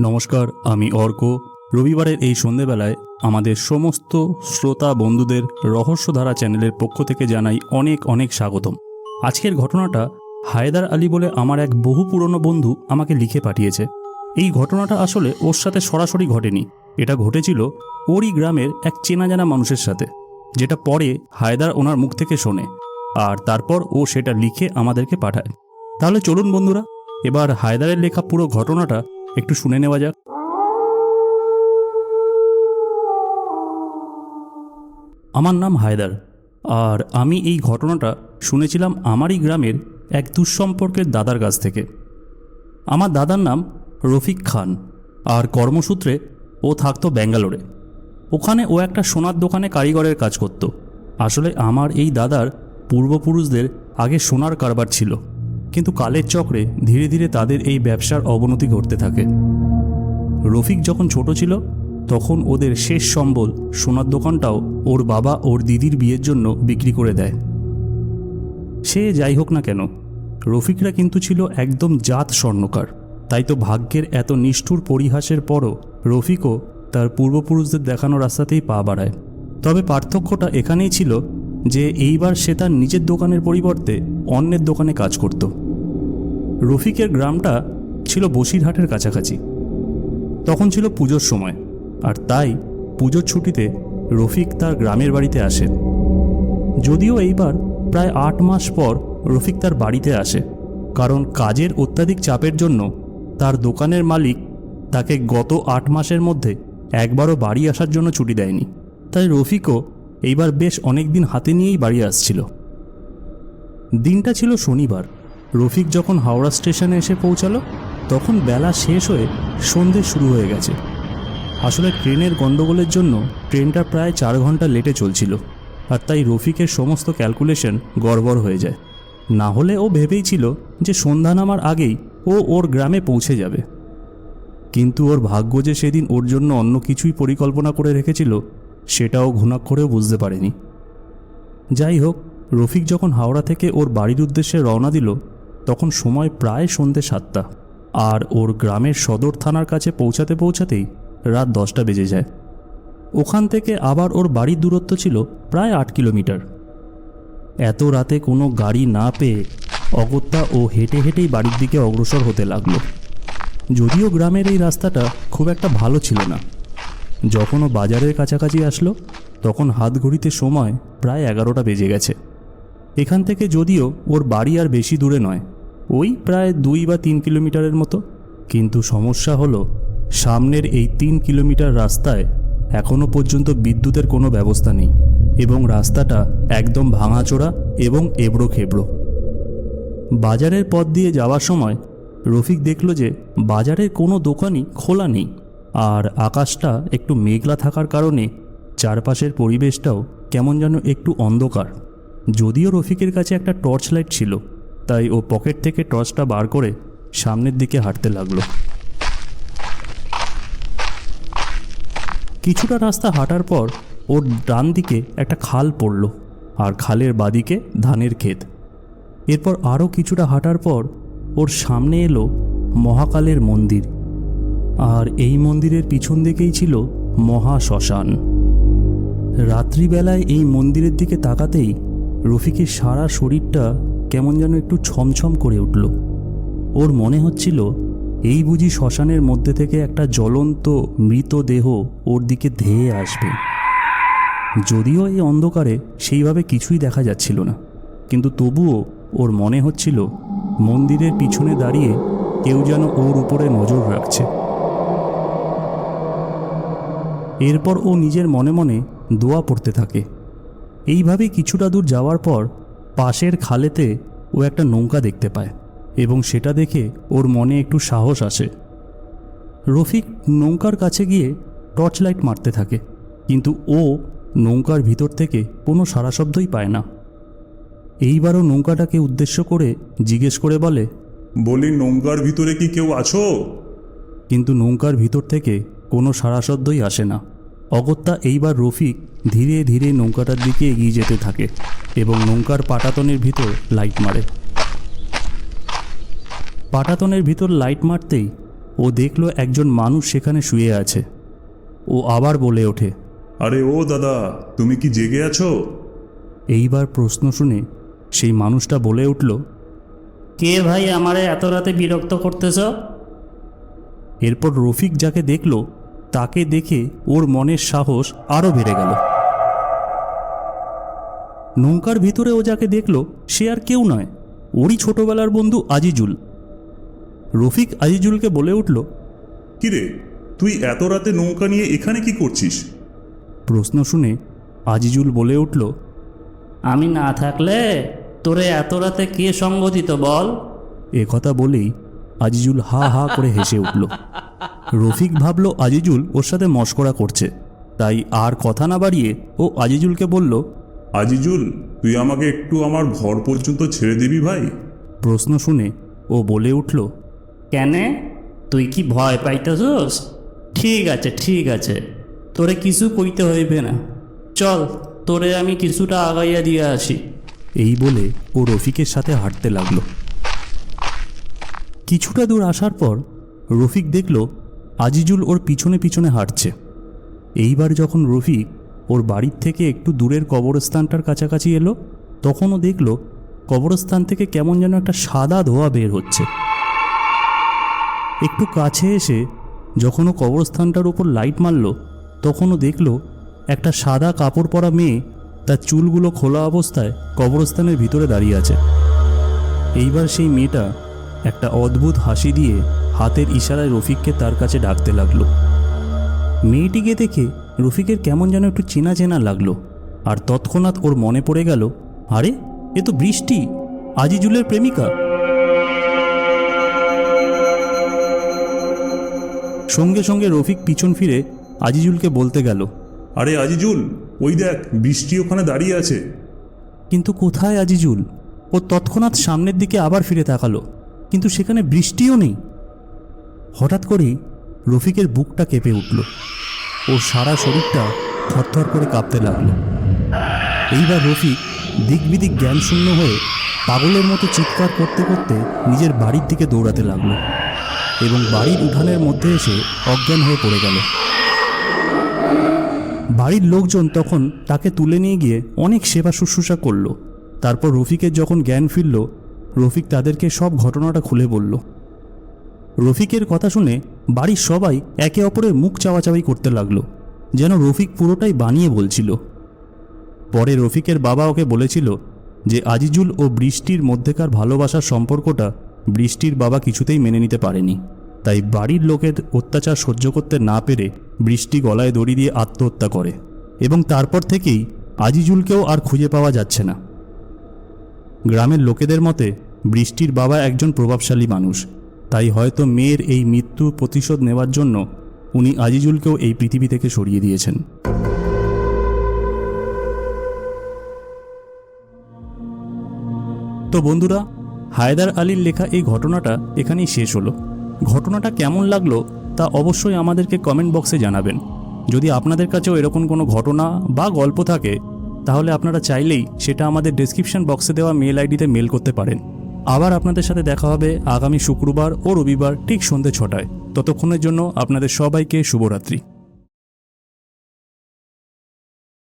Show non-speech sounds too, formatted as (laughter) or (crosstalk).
নমস্কার, আমি অর্ক। রবিবারের এই সন্ধেবেলায় আমাদের সমস্ত শ্রোতা বন্ধুদের রহস্যধারা চ্যানেলের পক্ষ থেকে জানাই অনেক অনেক স্বাগতম। আজকের ঘটনাটা হায়দার আলী বলে আমার এক বহু পুরনো বন্ধু আমাকে লিখে পাঠিয়েছে। এই ঘটনাটা আসলে ওর সাথে সরাসরি ঘটেনি। এটা ঘটেছিল ওরই গ্রামের এক চেনা জানা মানুষের সাথে, যেটা পরে হায়দার ওনার মুখ থেকে শোনে। আর তারপর ও সেটা লিখে আমাদেরকে পাঠায়। তাহলে চলুন বন্ধুরা, এবার হায়দারের লেখা পুরো ঘটনাটা একটু শুনে নেওয়া যাক। আমার নাম হায়দার, আর আমি এই ঘটনাটা শুনেছিলাম আমারই গ্রামের এক দুঃসম্পর্কের দাদার কাছ থেকে। আমার দাদার নাম রফিক খান, আর কর্মসূত্রে ও থাকতো ব্যাঙ্গালোরে। ওখানে ও একটা সোনার দোকানে কারিগরের কাজ করত। আসলে আমার এই দাদার পূর্বপুরুষদের আগে সোনার কারবার ছিল, কিন্তু কালের চক্রে ধীরে ধীরে তাদের এই ব্যবসার অবনতি ঘটতে থাকে। রফিক যখন ছোট ছিল, তখন ওদের শেষ সম্বল সোনার দোকানটাও ওর বাবা ওর দিদির বিয়ের জন্য বিক্রি করে দেয়। সে যাই হোক না কেন, রফিকরা কিন্তু ছিল একদম জাত স্বর্ণকার। তাই তো ভাগ্যের এত নিষ্ঠুর পরিহাসের পরও রফিকও তার পূর্বপুরুষদের দেখানো রাস্তাতেই পা বাড়ায়। তবে পার্থক্যটা এখানেই ছিল যে এইবার সে তার নিজের দোকানের পরিবর্তে অন্যের দোকানে কাজ করত। রফিকের গ্রামটা ছিল বসিরহাটের কাছাকাছি। তখন ছিল পুজোর সময়, আর তাই পুজোর ছুটিতে রফিক তার গ্রামের বাড়িতে আসে। যদিও এইবার প্রায় আট মাস পর রফিক তার বাড়িতে আসে, কারণ কাজের অত্যাধিক চাপের জন্য তার দোকানের মালিক তাকে গত আট মাসের মধ্যে একবারও বাড়ি আসার জন্য ছুটি দেয়নি। তাই রফিকও এইবার বেশ অনেক দিন হাতে নিয়েই বাড়ি আসছিল। দিনটা ছিল শনিবার। রফিক যখন হাওড়া স্টেশনে এসে পৌঁছালো, তখন বেলা শেষ হয়ে সন্ধে শুরু হয়ে গেছে। আসলে ট্রেনের গণ্ডগোলের জন্য ট্রেনটা প্রায় চার ঘণ্টা লেটে চলছিল, আর তাই রফিকের সমস্ত ক্যালকুলেশন গড়বড় হয়ে যায়। না হলে ও ভেবেই ছিল যে সন্ধ্যা নামার আগেই ও ওর গ্রামে পৌঁছে যাবে। কিন্তু ওর ভাগ্য যে সেদিন ওর জন্য অন্য কিছুই পরিকল্পনা করে রেখেছিল সেটাও ঘুণাক্ষরেও বুঝতে পারেনি। যাই হোক, রফিক যখন হাওড়া থেকে ওর বাড়ির উদ্দেশ্যে রওনা দিল, তখন সময় প্রায় সন্ধে সাতটা। আর ওর গ্রামের সদর থানার কাছে পৌঁছাতে পৌঁছাতেই রাত দশটা বেজে যায়। ওখান থেকে আবার ওর বাড়ির দূরত্ব ছিল প্রায় আট কিলোমিটার। এত রাতে কোনো গাড়ি না পেয়ে অগত্যা ও হেঁটে হেঁটেই বাড়ির দিকে অগ্রসর হতে লাগল। যদিও গ্রামের এই রাস্তাটা খুব একটা ভালো ছিল না। যখন ও বাজারের কাছাকাছি আসলো, তখন হাত ঘড়িতে সময় প্রায় এগারোটা বেজে গেছে। এখান থেকে যদিও ওর বাড়ি আর বেশি দূরে নয়, ওই প্রায় দুই বা তিন কিলোমিটারের মতো। কিন্তু সমস্যা হলো, সামনের এই তিন কিলোমিটার রাস্তায় এখনও পর্যন্ত বিদ্যুতের কোনো ব্যবস্থা নেই এবং রাস্তাটা একদম ভাঙাচোরা এবং এবড়ো খেবড়ো বাজারের পথ দিয়ে যাওয়ার সময় রফিক দেখল যে বাজারের কোনো দোকানই খোলা নেই। আর আকাশটা একটু মেঘলা থাকার কারণে চারপাশের পরিবেশটাও কেমন যেন একটু অন্ধকার। যদিও রফিকের কাছে একটা টর্চ লাইট ছিল, তাই ও পকেট থেকে টর্চটা বার করে সামনের দিকে হাঁটতে লাগল। কিছুটা রাস্তা হাঁটার পর ওর ডান দিকে একটা খাল পড়ল আর খালের বাদিকে ধানের ক্ষেত। এরপর আরও কিছুটা হাঁটার পর ওর সামনে এলো মহাকালের মন্দির। আর এই মন্দিরের পিছন দিকেই ছিল মহা শ্মশান। রাত্রিবেলায় এই মন্দিরের দিকে তাকাতেই রফিকের সারা শরীরটা কেমন যেন একটু ছমছম করে উঠল। ওর মনে হচ্ছিল এই বুঝি শ্মশানের মধ্যে থেকে একটা জ্বলন্ত মৃতদেহ ওর দিকে ধেয়ে আসবে। যদিও এই অন্ধকারে সেইভাবে কিছুই দেখা যাচ্ছিল না, কিন্তু তবুও ওর মনে হচ্ছিল মন্দিরের পিছনে দাঁড়িয়ে কেউ যেন ওর উপরে নজর রাখছে। এরপর ও নিজের মনে মনে দোয়া পড়তে থাকে। এইভাবে কিছুটা দূর যাওয়ার পর পাশের খালেতে ও একটা নৌকা দেখতে পায় এবং সেটা দেখে ওর মনে একটু সাহস আসে। রফিক নৌকার কাছে গিয়ে টর্চ লাইট মারতে থাকে কিন্তু ও নৌকার ভিতর থেকে কোনো সারা শব্দই পায় না। এইবারও নৌকাটাকে উদ্দেশ্য করে জিজ্ঞেস করে বলে বলি নৌকার ভিতরে কি কেউ আছো? কিন্তু নৌকার ভিতর থেকে কোনো সারা শব্দই আসে না। অগত্যা এইবার রফিক ধীরে ধীরে নৌকাটার দিকে এগিয়ে যেতে থাকে এবং নৌকার পাটাতনের ভিতর লাইট মারে। পাটাতনের ভিতর লাইট মারতেই ও দেখল একজন মানুষ সেখানে শুয়ে আছে। ও আবার বলে ওঠে আরে ও দাদা তুমি কি জেগে আছো? এইবার প্রশ্ন শুনে সেই মানুষটা বলে উঠল কে ভাই আমারে এত রাতে বিরক্ত করতেছ? এরপর রফিক যাকে দেখল তাকে দেখে ওর মনের সাহস আরও বেড়ে গেল। নৌকার ভিতরে ও যাকে দেখল সে আর কেউ নয়। ওরই ছোটবেলার বন্ধু আজিজুল। রফিক আজিজুলকে বলে উঠল কিরে তুই এত রাতে নৌকা নিয়ে এখানে কি করছিস? প্রশ্ন শুনে আজিজুল বলে উঠল আমি না থাকলে তোরে এত রাতে কে সঙ্গ দিত বল? এ কথা বলেই আজিজুল হা হা করে হেসে উঠল। (laughs) রফিক ভাবল আজিজুল ওর সাথে মস্করা করছে। তাই আর কথা না বাড়িয়ে ও আজিজুলকে বলল আজিজুল তুই আমাকে একটু আমার ঘর পর্যন্ত ছেড়ে দিবি ভাই? প্রশ্ন শুনে ও বলে উঠল কেনে? তুই কি ভয় পাইতেছস? ঠিক আছে ঠিক আছে। তোরে কিছু কইতে হইবে না। চল তোরে আমি কিছুটা আগাইয়া দিয়ে আসি। এই বলে ও রফিকের সাথে হাঁটতে লাগল। কিছুটা দূর আসার পর রফিক দেখল আজিজুল ওর পিছনে পিছনে হাঁটছে। এইবার যখন রফিক ওর বাড়ির থেকে একটু দূরের কবরস্থানটার কাছাকাছি এলো, তখনও দেখল কবরস্থান থেকে কেমন যেন একটা সাদা ধোয়া বের হচ্ছে। একটু কাছে এসে যখন ও কবরস্থানটার উপর লাইট মারল, তখনও দেখল একটা সাদা কাপড় পরা মেয়ে তার চুলগুলো খোলা অবস্থায় কবরস্থানের ভিতরে দাঁড়িয়ে আছে। এইবার সেই মেয়েটা একটা অদ্ভুত হাসি দিয়ে হাতের ইশারায় রফিককে তার কাছে ডাকতে লাগল। মেয়েটিকে দেখে রফিকের কেমন যেন একটু চেনা চেনা লাগল আর তৎক্ষণাৎ ওর মনে পড়ে গেল আরে এ তো বৃষ্টি আজিজুলের প্রেমিকা। সঙ্গে সঙ্গে রফিক পিছন ফিরে আজিজুলকে বলতে গেল আরে আজিজুল ওই দেখ বৃষ্টি ওখানে দাঁড়িয়ে আছে। কিন্তু কোথায় আজিজুল? ও তৎক্ষণাৎ সামনের দিকে আবার ফিরে তাকালো কিন্তু সেখানে বৃষ্টিও নেই। হঠাৎ করেই রফিকের বুকটা কেঁপে উঠল। ওর সারা শরীরটা থরথর করে কাঁপতে লাগল। এইবার রফিক দিকবিদিক জ্ঞানশূন্য হয়ে পাগলের মতো চিৎকার করতে করতে নিজের বাড়ির দিকে দৌড়াতে লাগল এবং বাড়ির উঠানের মধ্যে এসে অজ্ঞান হয়ে পড়ে গেল। বাড়ির লোকজন তখন তাকে তুলে নিয়ে গিয়ে অনেক সেবা শুশ্রূষা করল। তারপর রফিকের যখন জ্ঞান ফিরল, রফিক তাদেরকে সব ঘটনাটা খুলে বলল। রফিকের কথা শুনে বাড়ির সবাই একে অপরের মুখ চাওয়াচাওয়ি করতে লাগল, যেন রফিক পুরোটাই বানিয়ে বলছিল। পরে রফিকের বাবা ওকে বলেছিল যে আজিজুল ও বৃষ্টির মধ্যেকার ভালোবাসার সম্পর্কটা বৃষ্টির বাবা কিছুতেই মেনে নিতে পারেনি। তাই বাড়ির লোকের অত্যাচার সহ্য করতে না পেরে বৃষ্টি গলায় দড়ি দিয়ে আত্মহত্যা করে এবং তারপর থেকেই আজিজুলকেও আর খুঁজে পাওয়া যাচ্ছে না। গ্রামের লোকেদের মতে বৃষ্টির বাবা একজন প্রভাবশালী মানুষ তাই হয়তো মেয়ের এই মৃত্যু প্রতিশোধ নেওয়ার জন্য উনি আজিজুলকেও এই পৃথিবী থেকে সরিয়ে দিয়েছেন। তো বন্ধুরা, হায়দার আলীর লেখা এই ঘটনাটা এখানেই শেষ হলো। ঘটনাটা কেমন লাগল তা অবশ্যই আমাদেরকে কমেন্ট বক্সে জানাবেন। যদি আপনাদের কাছেও এরকম কোনো ঘটনা বা গল্প থাকে, তাহলে আপনারা চাইলেই সেটা আমাদের ডেসক্রিপশন বক্সে দেওয়া মেল আইডিতে মেল করতে পারেন। আবার আপনাদের সাথে দেখা হবে আগামী শুক্রবার ও রবিবার ঠিক সন্ধ্যে ছটায়। ততক্ষণের জন্য আপনাদের সবাইকে শুভরাত্রি।